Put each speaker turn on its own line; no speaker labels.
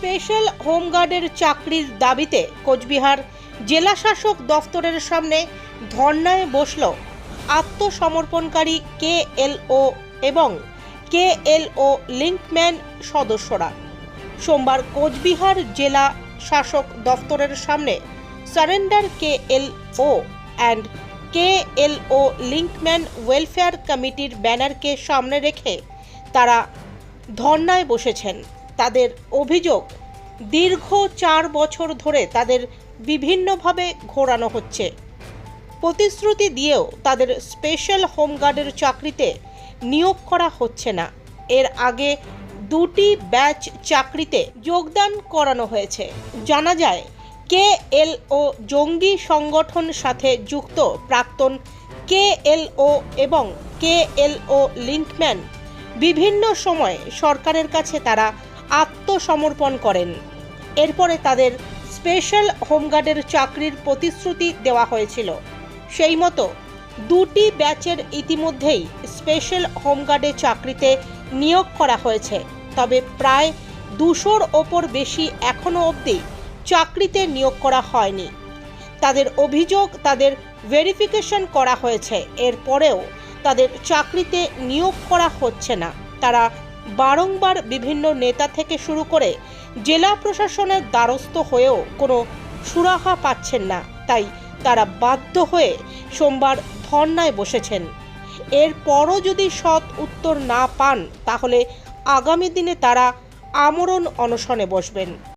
Special হোমগার্ডের চাকরির দাবিতে কোচবিহার জেলাশাসক দফতরের সামনে ধর্নায় বসল আত্মসমর্পণকারী কে কেএলও এবং কে কেএলও লিঙ্কম্যান সদস্যরা। সোমবার কোচবিহার জেলা শাসক দফতরের সামনে সারেন্ডার কে কেএলও অ্যান্ড কে কেএলও লিঙ্কম্যান ওয়েলফেয়ার কমিটির ব্যানারকে সামনে রেখে তারা ধর্নায় বসেছেন। তাদের অভিযোগ দীর্ঘ চার বছর ধরে তাদের বিভিন্নভাবে ঘোরানো হচ্ছে। প্রতিশ্রুতি দিয়েও তাদের স্পেশাল হোমগার্ডের চাকরিতে নিয়োগ করা হচ্ছে না। এর আগে দুটি ব্যাচ চাকরিতে যোগদান করানো হয়েছে। জানা যায় কে এল ও জঙ্গি সংগঠন সাথে যুক্ত প্রাক্তন কে এল ও এবং কে এল ও লিঙ্কম্যান বিভিন্ন সময়ে সরকারের কাছে তারা আত্মসমর্পণ করেন। এরপরে তাদের স্পেশাল হোমগার্ডের চাকরির প্রতিশ্রুতি দেওয়া হয়েছিল। সেই মতো দুটি ব্যাচের ইতিমধ্যেই স্পেশাল হোমগার্ডে চাকরিতে নিয়োগ করা হয়েছে। তবে প্রায় দুশোর ওপর বেশি এখনও অবধি চাকরিতে নিয়োগ করা হয়নি। তাদের অভিযোগ তাদের ভেরিফিকেশন করা হয়েছে। এরপরেও তাদের চাকরিতে নিয়োগ করা হচ্ছে না। তারা বারংবার বিভিন্ন নেতা থেকে শুরু করে জেলা প্রশাসনের দ্বারস্থ হয়েও কোনো সুরাহা পাচ্ছেন না। তাই তারা বাধ্য হয়ে সোমবার ধর্নায় বসেছেন। এরপরও যদি সৎ উত্তর না পান, তাহলে আগামী দিনে তারা আমরণ অনশনে বসবেন।